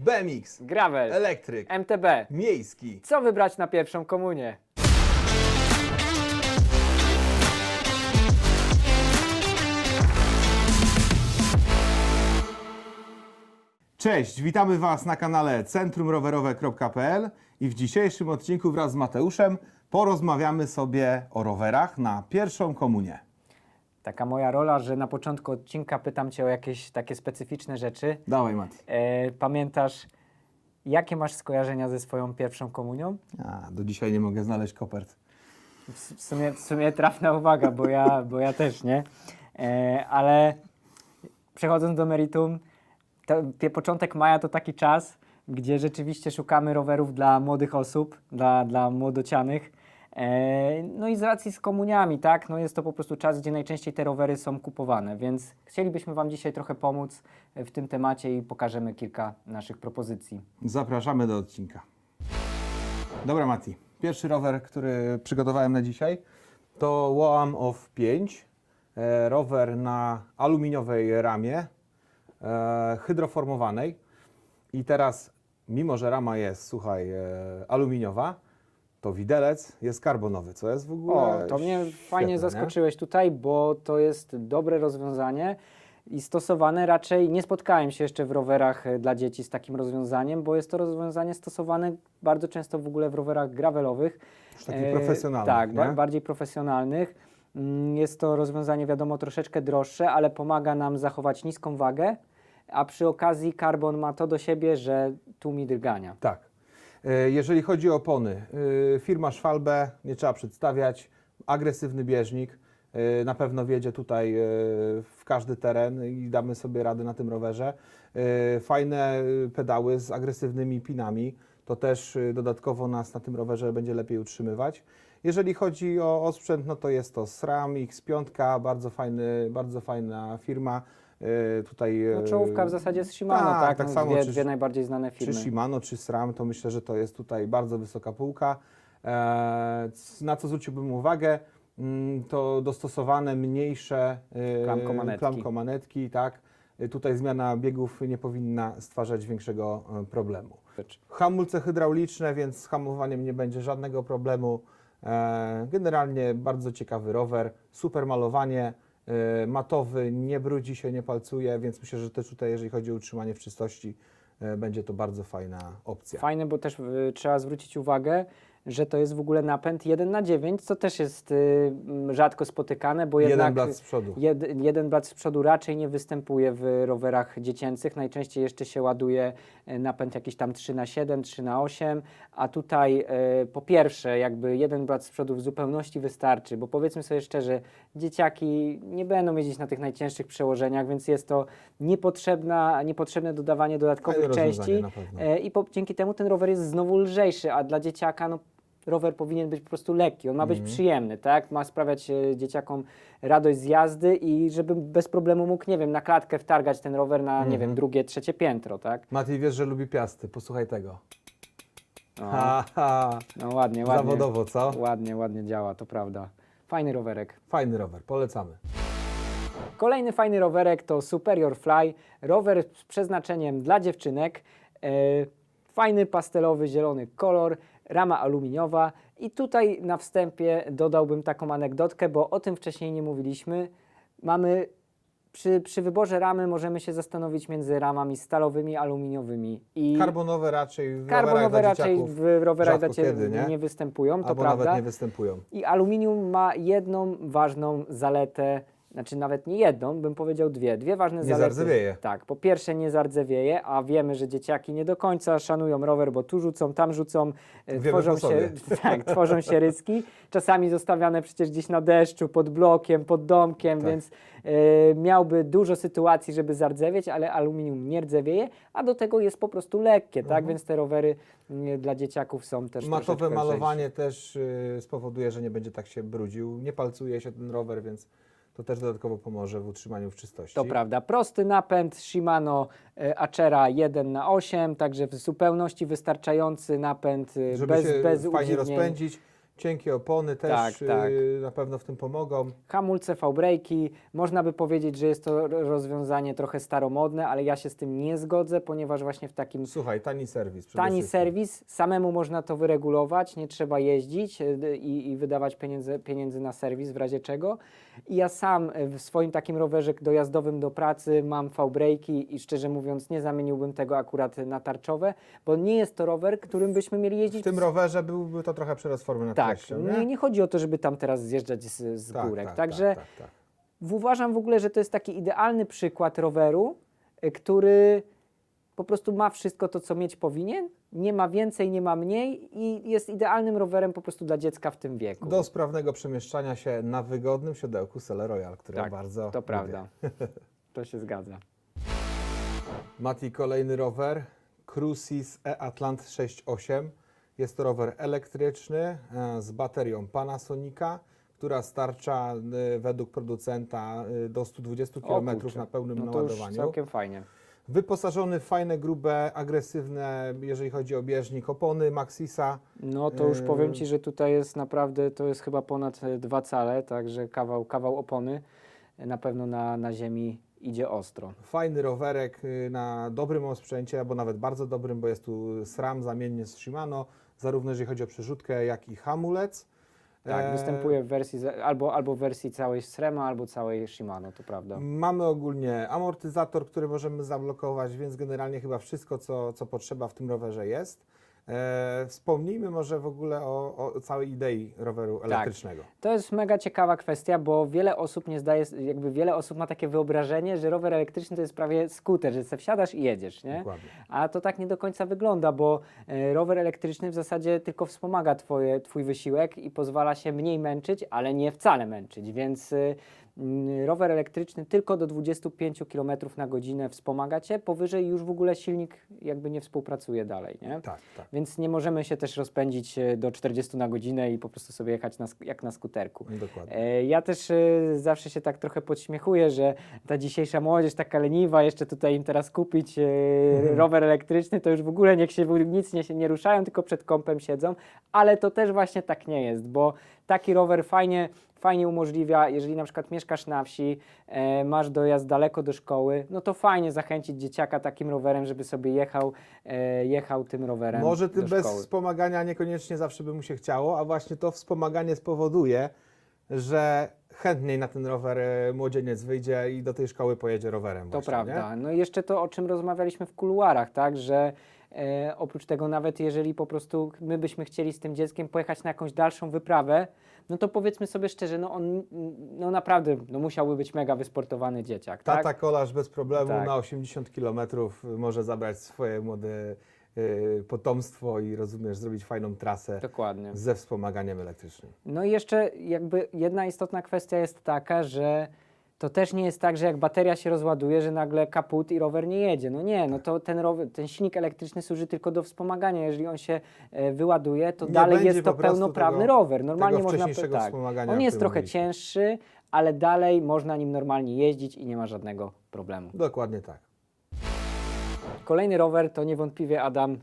BMX, Gravel, elektryk, MTB. miejski. Co wybrać na pierwszą komunię? Cześć, witamy Was na kanale centrumrowerowe.pl i w dzisiejszym odcinku wraz z Mateuszem porozmawiamy sobie o rowerach na pierwszą komunię. Taka moja rola, że na początku odcinka pytam Cię o jakieś takie specyficzne rzeczy. Dawaj Mati. E, pamiętasz, jakie masz skojarzenia ze swoją pierwszą komunią? A, do dzisiaj nie mogę znaleźć kopert. W, w, sumie, w sumie trafna uwaga, bo ja, bo ja też nie. E, ale przechodząc do meritum, to, początek maja to taki czas, gdzie rzeczywiście szukamy rowerów dla młodych osób, dla, dla młodocianych. E, no i z racji z komuniami, tak, no jest to po prostu czas, gdzie najczęściej te rowery są kupowane, więc chcielibyśmy Wam dzisiaj trochę pomóc w tym temacie i pokażemy kilka naszych propozycji. Zapraszamy do odcinka. Dobra Mati, pierwszy rower, który przygotowałem na dzisiaj to Woam of 5. E, rower na aluminiowej ramie, e, hydroformowanej. I teraz, mimo że rama jest, słuchaj, e, aluminiowa, to widelec jest karbonowy, co jest w ogóle O, to mnie fajnie świetne, nie? zaskoczyłeś tutaj, bo to jest dobre rozwiązanie i stosowane raczej nie spotkałem się jeszcze w rowerach e, dla dzieci z takim rozwiązaniem, bo jest to rozwiązanie stosowane bardzo często w ogóle w rowerach gravelowych. Już takich E, profesjonalnych, Tak, nie? bardziej profesjonalnych. Mm, Jest to rozwiązanie wiadomo troszeczkę droższe, ale pomaga nam zachować niską wagę, a przy okazji karbon ma to do siebie, że tłumi drgania. Tak. E, Jeżeli chodzi o opony, e, firma Schwalbe, nie trzeba przedstawiać, agresywny bieżnik, e, na pewno wjedzie tutaj w każdy teren i damy sobie radę na tym rowerze. Fajne pedały z agresywnymi pinami, to też dodatkowo nas na tym rowerze będzie lepiej utrzymywać. Jeżeli chodzi o osprzęt, no to jest to SRAM X5, bardzo, fajny, bardzo fajna firma. E, Tutaj, No, e, czołówka w zasadzie jest Shimano, tak, tak? tak no, samo, dwie, czy- dwie najbardziej znane czy firmy. Shimano, czy SRAM, to myślę, że to jest tutaj bardzo wysoka półka. E, na co zwróciłbym uwagę, mm, to dostosowane mniejsze Klamkomanetki. klamkomanetki, tak. Tutaj zmiana biegów nie powinna stwarzać większego problemu. Hamulce hydrauliczne, więc z hamowaniem nie będzie żadnego problemu. Generalnie bardzo ciekawy rower, super malowanie, matowy, nie brudzi się, nie palcuje, więc myślę, że też tutaj, jeżeli chodzi o utrzymanie w czystości, e, będzie to bardzo fajna opcja. Fajne, bo też y, trzeba zwrócić uwagę, że to jest w ogóle napęd 1 na 9, co też jest y, rzadko spotykane, bo Jeden jednak blat z przodu. jed, jeden blat z przodu raczej nie występuje w rowerach dziecięcych. Najczęściej jeszcze się ładuje y, napęd jakiś tam 3 na 7 3 na 8 a tutaj y, po pierwsze jakby jeden blat z przodu w zupełności wystarczy, bo powiedzmy sobie szczerze, dzieciaki nie będą jeździć na tych najcięższych przełożeniach, więc jest to niepotrzebna, niepotrzebne dodawanie dodatkowych części. E, I po, dzięki temu ten rower jest znowu lżejszy, a dla dzieciaka no, rower powinien być po prostu lekki, on ma być Mhm. przyjemny, tak? Ma sprawiać e, dzieciakom radość z jazdy i żeby bez problemu mógł, nie wiem, na klatkę wtargać ten rower na, nie Mhm. wiem, drugie, trzecie piętro, tak? Mati wiesz, że lubi piasty, posłuchaj tego. No, Ha, ha. no ładnie, ładnie. Zawodowo, co? Ładnie, ładnie działa, to prawda. Fajny rowerek. Fajny rower, polecamy. Kolejny fajny rowerek to Superior Fly, rower z przeznaczeniem dla dziewczynek. E, fajny pastelowy zielony kolor, rama aluminiowa i tutaj na wstępie dodałbym taką anegdotkę, bo o tym wcześniej nie mówiliśmy. Mamy przy, przy wyborze ramy możemy się zastanowić między ramami stalowymi, aluminiowymi i Karbonowe raczej w karbonowe raczej w rowerach dla kiedy, nie? nie występują, to albo prawda. nawet nie występują. I aluminium ma jedną ważną zaletę, znaczy nawet nie jedną, bym powiedział dwie. Dwie ważne Nie zalety. zardzewieje. Tak, po pierwsze nie zardzewieje, a wiemy, że dzieciaki nie do końca szanują rower, bo tu rzucą, tam rzucą, e, Wiemy tworzą się, tak, tworzą się ryski, czasami zostawiane przecież gdzieś na deszczu, pod blokiem, pod domkiem, Tak. więc e, miałby dużo sytuacji, żeby zardzewieć, ale aluminium nie rdzewieje, a do tego jest po prostu lekkie, tak, więc te rowery mm, dla dzieciaków są też Mhm. Matowe lżejsze. malowanie też y, spowoduje, że nie będzie tak się brudził. Nie palcuje się ten rower, więc to też dodatkowo pomoże w utrzymaniu w czystości. To prawda. Prosty napęd Shimano e, Acera 1 na 8 także w zupełności wystarczający napęd e, Żeby bez, się bez fajnie udziwnień. rozpędzić. Cienkie opony też Tak, tak. y, na pewno w tym pomogą. Hamulce, V-breaki. Można by powiedzieć, że jest to ro- rozwiązanie trochę staromodne, ale ja się z tym nie zgodzę, ponieważ właśnie w takim Słuchaj, tani serwis. przede Tani wszystkim. serwis, samemu można to wyregulować, nie trzeba jeździć y, d- i, i wydawać pieniędzy, pieniędzy na serwis w razie czego. I ja sam y, w swoim takim rowerze dojazdowym do pracy mam V-breaki i szczerze mówiąc nie zamieniłbym tego akurat na tarczowe, bo nie jest to rower, którym byśmy mieli jeździć W tym rowerze byłby to trochę przerost formy nad tak, treścią, nie, nie chodzi o to, żeby tam teraz zjeżdżać z, z Tak, górek. tak, Także tak, tak, tak. uważam w ogóle, że to jest taki idealny przykład roweru, y, który po prostu ma wszystko to, co mieć powinien, nie ma więcej, nie ma mniej i jest idealnym rowerem po prostu dla dziecka w tym wieku. Do sprawnego przemieszczania się na wygodnym siodełku Sele Royal, które tak, bardzo to lubię. prawda. To się zgadza. Mati, kolejny rower. Crucis E-Atlant 6.8. Jest to rower elektryczny e, z baterią Panasonica, która starcza e, według producenta e, do 120 O km kurczę, na pełnym No to już naładowaniu. całkiem fajnie. Wyposażony w fajne, grube, agresywne, jeżeli chodzi o bieżnik, opony Maxisa. No to już powiem. Ci, że tutaj jest naprawdę, to jest chyba ponad dwa cale, także kawał, kawał opony na pewno na, na ziemi idzie ostro. Fajny rowerek y, na dobrym osprzęcie, albo nawet bardzo dobrym, bo jest tu SRAM zamiennie z Shimano, zarówno jeżeli chodzi o przerzutkę, jak i hamulec. Tak, E, występuje w wersji albo, albo w wersji całej Srema, albo całej Shimano, to prawda. Mamy ogólnie amortyzator, który możemy zablokować, więc generalnie chyba wszystko, co, co potrzeba w tym rowerze jest. E, wspomnijmy może w ogóle o, o całej idei roweru elektrycznego. To jest mega ciekawa kwestia, bo wiele osób nie zdaje, jakby wiele osób ma takie wyobrażenie, że rower elektryczny to jest prawie skuter, że se wsiadasz i jedziesz, nie? Dokładnie. A to tak nie do końca wygląda, bo e, rower elektryczny w zasadzie tylko wspomaga twoje, Twój wysiłek i pozwala się mniej męczyć, ale nie wcale męczyć. Więc mm, rower elektryczny tylko do 25 km na godzinę wspomaga Cię, powyżej już w ogóle silnik jakby nie współpracuje dalej. Nie? Tak, tak. Więc nie możemy się też rozpędzić e, do 40 na godzinę i po prostu sobie jechać na, jak na skuterku. Dokładnie. E, Ja też e, zawsze się tak trochę podśmiechuję, że ta dzisiejsza młodzież taka leniwa, jeszcze tutaj im teraz kupić e, rower elektryczny, to już w ogóle niech się nic nie, nie ruszają, tylko przed kąpem siedzą, ale to też właśnie tak nie jest, bo taki rower fajnie, fajnie umożliwia, jeżeli na przykład mieszkasz na wsi, e, masz dojazd daleko do szkoły, no to fajnie zachęcić dzieciaka takim rowerem, żeby sobie jechał, e, jechał tym rowerem Może tym do bez szkoły. wspomagania niekoniecznie zawsze by mu się chciało, a właśnie to wspomaganie spowoduje, że chętniej na ten rower e, młodzieniec wyjdzie i do tej szkoły pojedzie rowerem. To właśnie, prawda. No i jeszcze to, o czym rozmawialiśmy w kuluarach, tak, że e, oprócz tego nawet jeżeli po prostu my byśmy chcieli z tym dzieckiem pojechać na jakąś dalszą wyprawę, no to powiedzmy sobie szczerze, no on no naprawdę no musiałby być mega wysportowany dzieciak, Tata tak? kolarz bez problemu Tak. na 80 km może zabrać swoje młode e, potomstwo i rozumiesz, zrobić fajną trasę Dokładnie. ze wspomaganiem elektrycznym. No i jeszcze jakby jedna istotna kwestia jest taka, że to też nie jest tak, że jak bateria się rozładuje, że nagle kaput i rower nie jedzie. No nie, no to ten, rower, ten silnik elektryczny służy tylko do wspomagania. Jeżeli on się e, wyładuje, to Nie dalej będzie jest to po prostu pełnoprawny tego- rower. Normalnie tego można wcześniejszego tak. wspomagania, On o jest którym trochę mówiliśmy. cięższy, ale dalej można nim normalnie jeździć i nie ma żadnego problemu. Dokładnie tak. Kolejny rower to niewątpliwie Adam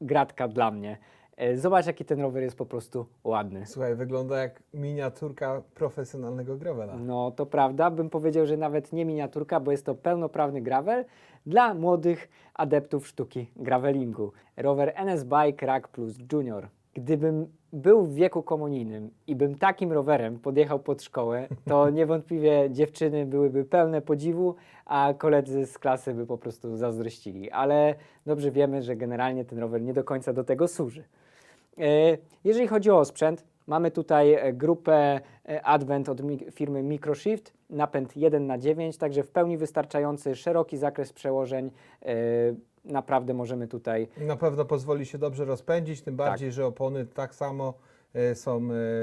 gratka dla mnie. E, Zobacz, jaki ten rower jest po prostu ładny. Słuchaj, wygląda jak miniaturka profesjonalnego gravela. No to prawda, bym powiedział, że nawet nie miniaturka, bo jest to pełnoprawny gravel dla młodych adeptów sztuki gravelingu. Rower NS Bike Rack Plus Junior. Gdybym był w wieku komunijnym i bym takim rowerem podjechał pod szkołę, to niewątpliwie dziewczyny byłyby pełne podziwu, a koledzy z klasy by po prostu zazdrościli. Ale dobrze wiemy, że generalnie ten rower nie do końca do tego służy. E, Jeżeli chodzi o sprzęt, mamy tutaj e, grupę e, Advent od firmy Microshift, napęd 1 na 9 także w pełni wystarczający, szeroki zakres przełożeń. Naprawdę możemy tutaj Na pewno pozwoli się dobrze rozpędzić, Tak. tym bardziej, że opony tak samo e, są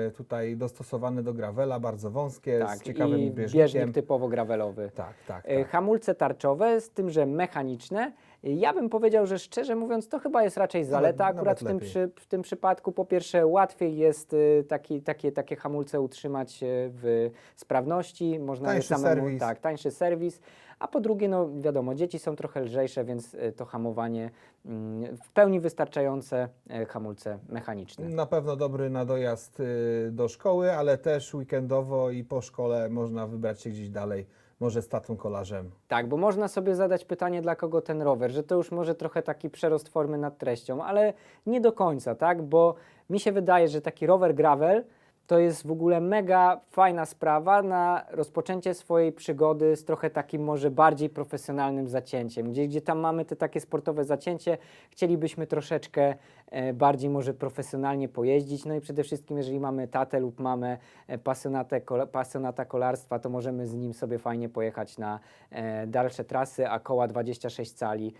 e, tutaj dostosowane do gravela, bardzo wąskie, z tak, ciekawym i bieżnikiem. bieżnik typowo gravelowy. Tak, tak, E, tak. Hamulce tarczowe, z tym, że mechaniczne. Ja bym powiedział, że szczerze mówiąc, to chyba jest raczej zaleta nawet akurat w tym, przy, w tym przypadku. Po pierwsze, łatwiej jest taki, takie, takie hamulce utrzymać w sprawności, można je Tańszy samemu, serwis. tak, tańszy serwis. A po drugie, no wiadomo, dzieci są trochę lżejsze, więc e, to hamowanie mm, w pełni wystarczające e, hamulce mechaniczne. Na pewno dobry na dojazd y, do szkoły, ale też weekendowo i po szkole można wybrać się gdzieś dalej, może z tatą kolarzem. Tak, bo można sobie zadać pytanie, dla kogo ten rower, że to już może trochę taki przerost formy nad treścią, ale nie do końca, tak? Bo mi się wydaje, że taki rower gravel to jest w ogóle mega fajna sprawa na rozpoczęcie swojej przygody z trochę takim może bardziej profesjonalnym zacięciem. Gdzie, gdzie tam mamy te takie sportowe zacięcie, chcielibyśmy troszeczkę e, bardziej może profesjonalnie pojeździć. No i przede wszystkim, jeżeli mamy tatę lub mamę e, pasjonatę, pasjonata kolarstwa, to możemy z nim sobie fajnie pojechać na e, dalsze trasy, a koła 26 cali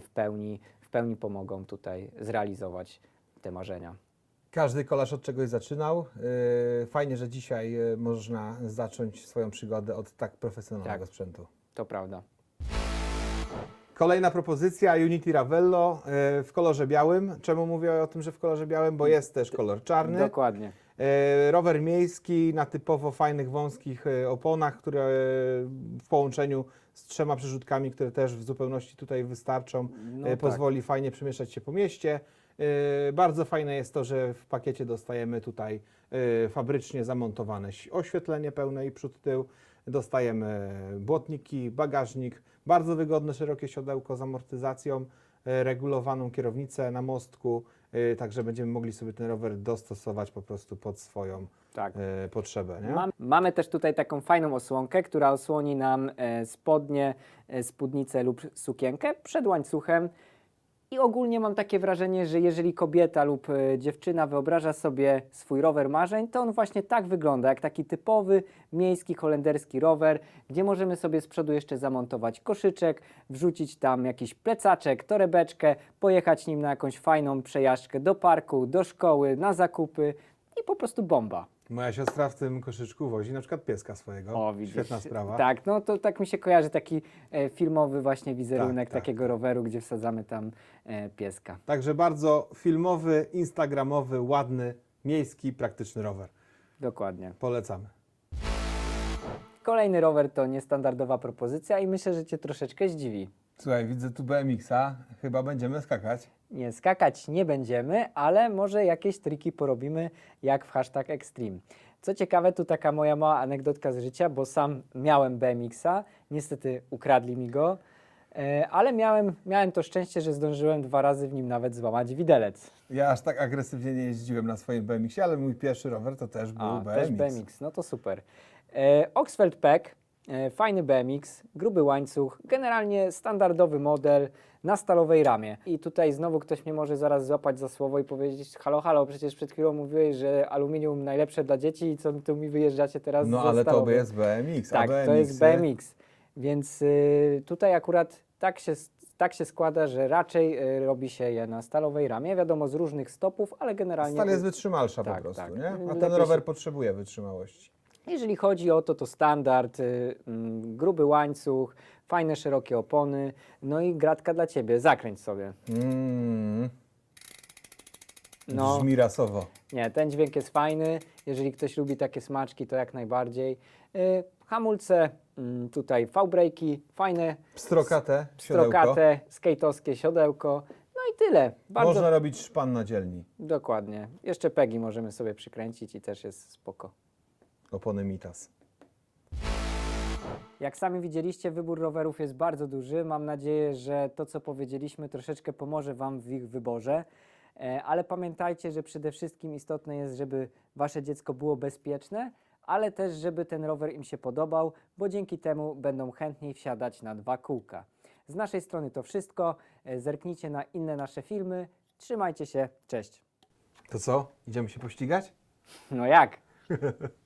w, pełni, w pełni pomogą tutaj zrealizować te marzenia. Każdy kolarz od czegoś zaczynał. Y, Fajnie, że dzisiaj y, można zacząć swoją przygodę od tak profesjonalnego Tak. sprzętu. To prawda. Kolejna propozycja Unity Ravello y, w kolorze białym. Czemu mówię o tym, że w kolorze białym? Bo jest też kolor czarny. Dokładnie. Rower miejski na typowo fajnych, wąskich oponach, które w połączeniu z trzema przerzutkami, które też w zupełności tutaj wystarczą, No tak. pozwoli fajnie przemieszczać się po mieście. E, Bardzo fajne jest to, że w pakiecie dostajemy tutaj e, fabrycznie zamontowane oświetlenie pełne i przód, tył. Dostajemy błotniki, bagażnik, bardzo wygodne, szerokie siodełko z amortyzacją, e, regulowaną kierownicę na mostku, także będziemy mogli sobie ten rower dostosować po prostu pod swoją Tak. potrzebę. Nie? Mam, mamy też tutaj taką fajną osłonkę, która osłoni nam spodnie, spódnicę lub sukienkę przed łańcuchem. I ogólnie mam takie wrażenie, że jeżeli kobieta lub e, dziewczyna wyobraża sobie swój rower marzeń, to on właśnie tak wygląda, jak taki typowy miejski holenderski rower, gdzie możemy sobie z przodu jeszcze zamontować koszyczek, wrzucić tam jakiś plecaczek, torebeczkę, pojechać nim na jakąś fajną przejażdżkę do parku, do szkoły, na zakupy i po prostu bomba. Moja siostra w tym koszyczku wozi na przykład pieska swojego. O, widzisz. Świetna sprawa. Tak, no to tak mi się kojarzy taki e, filmowy właśnie wizerunek Tak, tak, takiego roweru, gdzie wsadzamy tam e, pieska. Także bardzo filmowy, instagramowy, ładny, miejski, praktyczny rower. Dokładnie. Polecamy. Kolejny rower to niestandardowa propozycja i myślę, że Cię troszeczkę zdziwi. Słuchaj, widzę tu BMX-a, chyba będziemy skakać. Nie, skakać nie będziemy, ale może jakieś triki porobimy, jak w hashtag Extreme. Co ciekawe, tu taka moja mała anegdotka z życia, bo sam miałem BMX-a, niestety ukradli mi go, e, ale miałem, miałem to szczęście, że zdążyłem dwa razy w nim nawet złamać widelec. Ja aż tak agresywnie nie jeździłem na swoim BMX-ie, ale mój pierwszy rower to też był A, BMX. też BMX, no to super. E, Oxford Pack, e, fajny BMX, gruby łańcuch, generalnie standardowy model na stalowej ramie. I tutaj znowu ktoś mnie może zaraz złapać za słowo i powiedzieć, halo, halo, przecież przed chwilą mówiłeś, że aluminium najlepsze dla dzieci i co tu mi wyjeżdżacie teraz No ze ale to by stalowym? jest BMX, Tak, a BMX to jest BMX. Więc y, tutaj akurat tak się, tak się składa, że raczej y, robi się je na stalowej ramie, wiadomo z różnych stopów, ale generalnie... Stal jest wytrzymalsza Tak, po prostu, tak. nie? A Lepiej ten się- rower potrzebuje wytrzymałości. Jeżeli chodzi o to, to standard, y, mm, gruby łańcuch, fajne, szerokie opony, no i gratka dla Ciebie, zakręć sobie. Mm, No, Brzmi rasowo. nie, ten dźwięk jest fajny, jeżeli ktoś lubi takie smaczki, to jak najbardziej. Y, hamulce, mm, tutaj V-breaki, fajne, Pstrokate, siodełko. strokate, skate'owskie siodełko, no i tyle. Bardzo Można robić szpan na dzielni. dokładnie. Jeszcze pegi możemy sobie przykręcić i też jest spoko. Opony Mitas. Jak sami widzieliście, wybór rowerów jest bardzo duży. Mam nadzieję, że to, co powiedzieliśmy, troszeczkę pomoże Wam w ich wyborze. E, Ale pamiętajcie, że przede wszystkim istotne jest, żeby Wasze dziecko było bezpieczne, ale też, żeby ten rower im się podobał, bo dzięki temu będą chętniej wsiadać na dwa kółka. Z naszej strony to wszystko. E, Zerknijcie na inne nasze filmy. Trzymajcie się. Cześć. To co? Idziemy się pościgać? No jak?